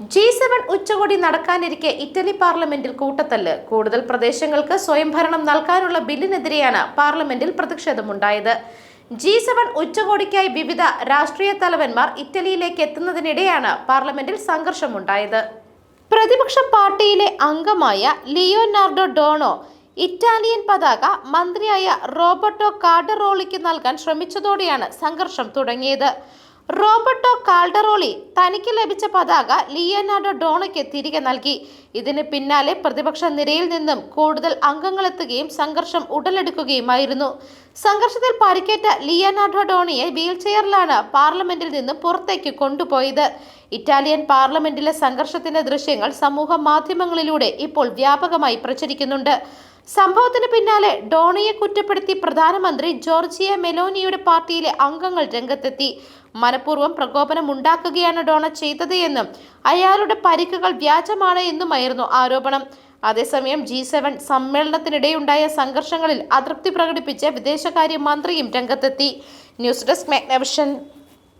G seven ഉച്ചകോടി നടക്കാനിരിക്കെ Italy പാർലമെന്റിൽ കൂട്ടത്തല്ല്. കൂടുതൽ പ്രദേശങ്ങൾക്ക് സ്വയംഭരണം നൽകാനുള്ള ബില്ലിനെതിരെയാണ് പാർലമെന്റിൽ പ്രതിഷേധമുണ്ടായത്. ജി സെവൻ ഉച്ചകോടിക്കായി വിവിധ രാഷ്ട്രീയ തലവന്മാർ ഇറ്റലിയിലേക്ക് എത്തുന്നതിനിടെയാണ് പാർലമെന്റിൽ സംഘർഷമുണ്ടായത്. പ്രതിപക്ഷ പാർട്ടിയിലെ അംഗമായ ലിയോനാർഡോ ഡോണോ ഇറ്റാലിയൻ പതാക മന്ത്രിയായ റോബർട്ടോ കാർഡറോളിക്ക് നൽകാൻ ശ്രമിച്ചതോടെയാണ് സംഘർഷം തുടങ്ങിയത്. റോബർട്ടോ കാൾഡറോളി തനിക്ക് ലഭിച്ച പതാക ലിയനാർഡോ ഡോണയ്ക്ക് തിരികെ നൽകി. ഇതിന് പിന്നാലെ പ്രതിപക്ഷ നിരയിൽ നിന്നും കൂടുതൽ അംഗങ്ങളെത്തുകയും സംഘർഷം ഉടലെടുക്കുകയുമായിരുന്നു. സംഘർഷത്തിൽ പരിക്കേറ്റ ലിയനാർഡോ ഡോണിയെ വീൽചെയറിലാണ് പാർലമെന്റിൽ നിന്ന് പുറത്തേക്ക് കൊണ്ടുപോയത്. ഇറ്റാലിയൻ പാർലമെന്റിലെ സംഘർഷത്തിന്റെ ദൃശ്യങ്ങൾ സമൂഹ മാധ്യമങ്ങളിലൂടെ ഇപ്പോൾ വ്യാപകമായി പ്രചരിക്കുന്നുണ്ട്. സംഭവത്തിന് പിന്നാലെ ഡോണിയെ കുറ്റപ്പെടുത്തി പ്രധാനമന്ത്രി ജോർജിയ മെലോനിയുടെ പാർട്ടിയിലെ അംഗങ്ങൾ രംഗത്തെത്തി. മനഃപൂർവം പ്രകോപനം ഉണ്ടാക്കുകയാണ് ഡോണ ചെയ്തത് എന്നും അയാളുടെ പരിക്കുകൾ വ്യാജമാണ് എന്നുമായിരുന്നു ആരോപണം. അതേസമയം ജി സെവൻ സമ്മേളനത്തിനിടെയുണ്ടായ സംഘർഷങ്ങളിൽ അതൃപ്തി പ്രകടിപ്പിച്ച് വിദേശകാര്യ മന്ത്രിയും രംഗത്തെത്തി. News desk Magnavision.